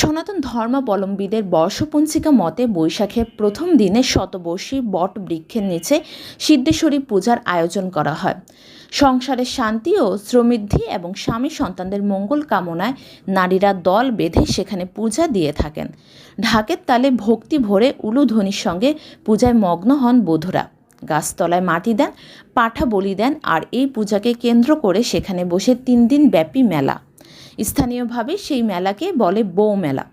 সনাতন ধর্মাবলম্বীদের বর্ষপঞ্জিকা মতে বৈশাখের প্রথম দিনে শতবর্ষী বট বৃক্ষের নিচে সিদ্ধেশ্বরী পূজার আয়োজন করা হয়। সংসারের শান্তি ও শ্রমৃদ্ধি এবং স্বামী সন্তানদের মঙ্গল কামনায় নারীরা দল বেঁধে সেখানে পূজা দিয়ে থাকেন। ঢাকের তালে ভক্তি ভরে উলুধ্বনির সঙ্গে পূজায় মগ্ন হন বধূরা। গাছতলায় মাটি দেন পাঠা বলি দেন আর এই পূজাকে কেন্দ্র করে সেখানে বসে তিন দিন ব্যাপী মেলা। স্থানীয়ভাবে সেই মেলাকে বলে বৌ মেলা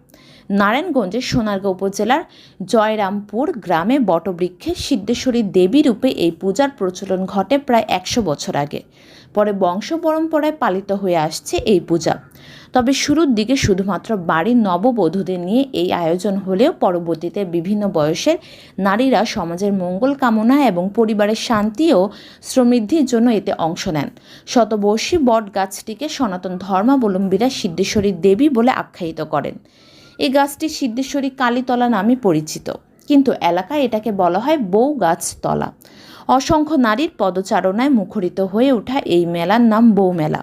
নারায়ণগঞ্জের সোনারগাঁও উপজেলার জয়রামপুর গ্রামে বটবৃক্ষে সিদ্ধেশ্বরী দেবী রূপে এই পূজার প্রচলন ঘটে প্রায় একশো বছর আগে। পরে বংশ পরম্পরায় পালিত হয়ে আসছে এই পূজা। তবে শুরুর দিকে শুধুমাত্র বাড়ির নববধূদের নিয়ে এই আয়োজন হলেও পরবর্তীতে বিভিন্ন বয়সের নারীরা সমাজের মঙ্গল কামনা এবং পরিবারের শান্তি ও সমৃদ্ধির জন্য এতে অংশ নেন। শতবর্ষী বট গাছটিকে সনাতন ধর্মাবলম্বীরা সিদ্ধেশ্বরী দেবী বলে আখ্যায়িত করেন। এই গাছটি সিদ্ধেশ্বরী কালীতলা নামে পরিচিত। কিন্তু এলাকায় এটাকে বলা হয় বউ গাছতলা অসংখ্য নারীর পদচারণায় মুখরিত হয়ে ওঠা এই মেলার নাম বউ মেলা।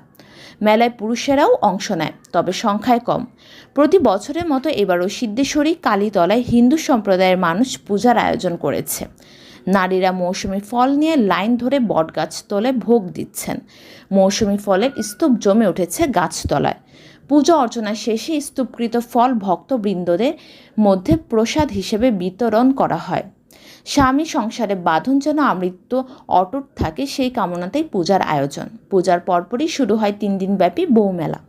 মেলায় পুরুষেরাও অংশ নেয়, তবে সংখ্যায় কম। প্রতি বছরের মতো এবারও সিদ্ধেশ্বরী কালীতলায় হিন্দু সম্প্রদায়ের মানুষ পূজার আয়োজন করেছে। নারীরা মৌসুমি ফল নিয়ে লাইন ধরে বটগাছ তলে ভোগ দিচ্ছেন। মৌসুমি ফলের স্তূপ জমে উঠেছে গাছতলায় পূজা অর্চনা শেষে স্তূপকৃত ফল ভক্তবৃন্দদের মধ্যে প্রসাদ হিসেবে বিতরণ করা হয়। স্বামী সংসারে বাঁধন যেন আমৃত্য অটুট থাকে, সেই কামনাতেই পূজার আয়োজন। পূজার পরপরই শুরু হয় তিন দিনব্যাপী বৌমেলা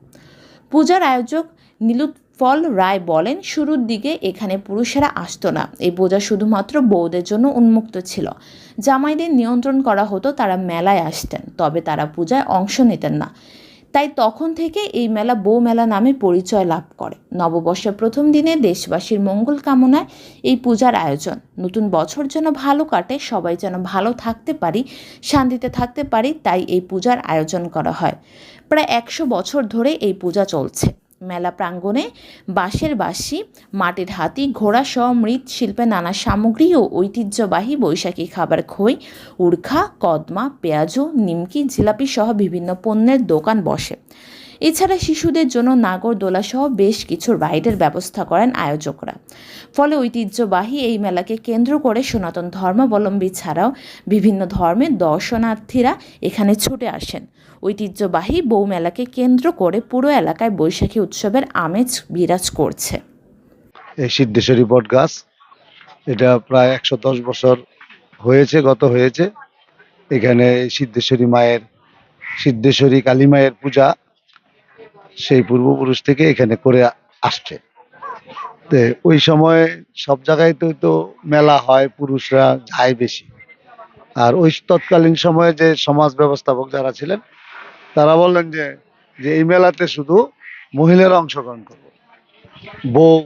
পূজার আয়োজক নীলুৎফল রায় বলেন, শুরুর দিকে এখানে পুরুষেরা আসতো না। এই পূজা শুধুমাত্র বউদের জন্য উন্মুক্ত ছিল। জামাইদের নিয়ন্ত্রণ করা হতো, তারা মেলায় আসতেন, তবে তারা পূজায় অংশ নিতেন না। তাই তখন থেকে এই মেলা বউ মেলা নামে পরিচয় লাভ করে। নববর্ষের প্রথম দিনে দেশবাসীর মঙ্গল কামনায় এই পূজার আয়োজন। নতুন বছর যেন ভালো কাটে, সবাই যেন ভালো থাকতে পারি, শান্তিতে থাকতে পারি, তাই এই পূজার আয়োজন করা হয়। প্রায় একশো বছর ধরে এই পূজা চলছে। মেলা প্রাঙ্গণে বাঁশের বাঁশি, মাটির হাতি, ঘোড়া সহ মৃৎশিল্পে নানা সামগ্রী ও ঐতিহ্যবাহী বৈশাখী খাবার খই উড়খা কদমা, পেঁয়াজু, নিমকি, জিলাপি সহ বিভিন্ন পণ্যের দোকান বসে। এছাড়া শিশুদের জন্য নাগরদোলা সহ বেশ কিছু রাইডের ব্যবস্থা করেন আয়োজকরা। ফলে ঐতিহ্যবাহী এই মেলাকে কেন্দ্র করে সনাতন ধর্মাবলম্বী ছাড়াও বিভিন্ন ধর্মের দর্শনার্থীরা এখানে ছুটে আসেন। ঐতিহ্যবাহী বউ মেলাকে কেন্দ্র করে পুরো এলাকায় বৈশাখী উৎসবের আমেজ বিরাজ করছে। সিদ্ধেশ্বরী বট গাছ এটা প্রায় একশো দশ বছর হয়েছে, গত হয়েছে। এখানে সিদ্ধেশ্বরী মায়ের, সিদ্ধেশ্বরী কালী মায়ের পূজা সেই পূর্বপুরুষ থেকে এখানে করে আসছে। ওই সময় সব জায়গায় তো তো মেলা হয়, পুরুষরা যায় বেশি। আর ওই তৎকালীন সময়ে যে সমাজ ব্যবস্থাপক যারা ছিলেন, তারা বললেন যে যে এই মেলাতে শুধু মহিলারা অংশগ্রহণ করবে। বউ,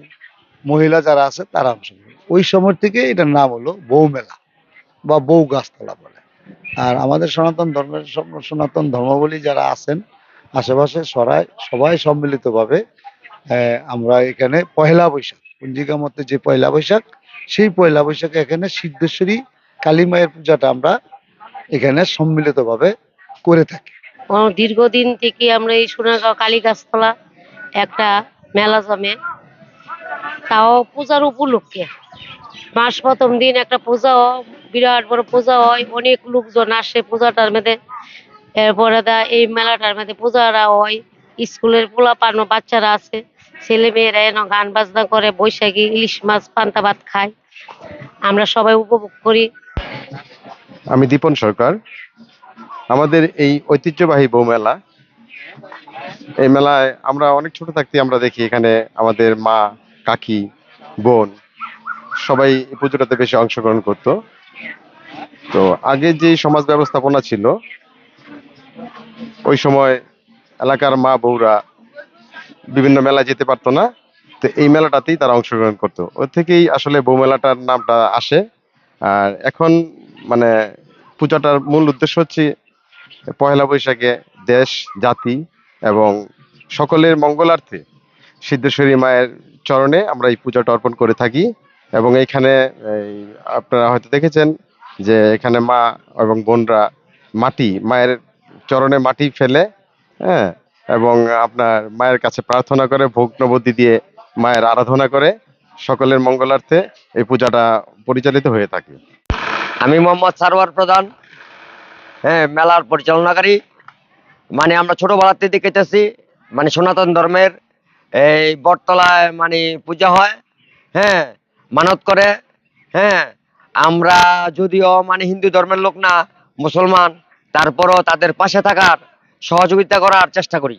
মহিলা যারা আছে তারা অংশগ্রহণ ওই সময় থেকে এটার নাম হলো বউ মেলা বা বউ গাছতলা বলে। আর আমাদের সনাতন ধর্মের সনাতন ধর্মাবলী যারা আছেন আশেপাশে সবাই সবাই সম্মিলিতভাবে আমরা এখানে পয়লা বৈশাখ, পঞ্জিকা মতে যে পয়লা বৈশাখ, সেই পয়লা বৈশাখে এখানে সিদ্ধেশ্বরী কালী মায়ের পূজাটা আমরা এখানে সম্মিলিতভাবে করে থাকি। দীর্ঘদিন থেকে আমরা এই সোনারগাঁও কালী গাছতলা একটা মেলা জমে। তাও পূজার উপলক্ষে। মাস প্রথম দিন একটা পূজা বিরাট বড় পূজা হয়, অনেক লোকজন আসে পূজাটার মধ্যে। এরপরে দা এই মেলাটার মধ্যে পূজারা হয়, স্কুলের পোলা পানো বাচ্চারা আছে ছেলে মেয়েরা গান বাজনা করে, বৈশাখী, ইলিশ মাছ, পান্তা ভাত খায়। আমরা সবাই উপভোগ করি। আমি দীপন সরকার। আমাদের এই ঐতিহ্যবাহী বউ মেলা। এই মেলায় আমরা অনেক ছোট থাকতে আমরা দেখি এখানে আমাদের মা, কাকি, বোন সবাই এই পুজোটাতে বেশি অংশগ্রহণ করত। তো আগে যে সমাজ ব্যবস্থাপনা ছিল ওই সময় এলাকার মা বউরা বিভিন্ন মেলায় যেতে পারতো না, তো এই মেলাটাতেই তারা অংশগ্রহণ করতো। ওর থেকেই আসলে বউ মেলাটার নামটা আসে। আর এখন মানে পূজাটার মূল উদ্দেশ্য হচ্ছে পয়লা বৈশাখে দেশ, জাতি এবং সকলের মঙ্গলার্থে সিদ্ধেশ্বরী মায়ের চরণে আমরা এই পূজাটা অর্পণ করে থাকি। এবং এইখানে আপনারা হয়তো দেখেছেন যে এখানে মা এবং বোনরা মাটি, মায়ের চরণে মাটি ফেলে হ্যাঁ এবং আপনার মায়ের কাছে প্রার্থনা করে, ভোগ নবদ্বী দিয়ে মায়ের আরাধনা করে, সকলের মঙ্গলার্থে এই পূজাটা পরিচালিত হয়ে থাকে। আমি মোহাম্মদ সারোয়ার প্রধান হ্যাঁ মেলার পরিচালনাকারী। মানে আমরা ছোটবেলাতে দেখেতেছি মানে সনাতন ধর্মের এই বটতলায় মানে পূজা হয় হ্যাঁ মানত করে হ্যাঁ আমরা যদিও মানে হিন্দু ধর্মের লোক না, মুসলমান তারপরও তাদের পাশে থাকার সহযোগিতা করার চেষ্টা করি।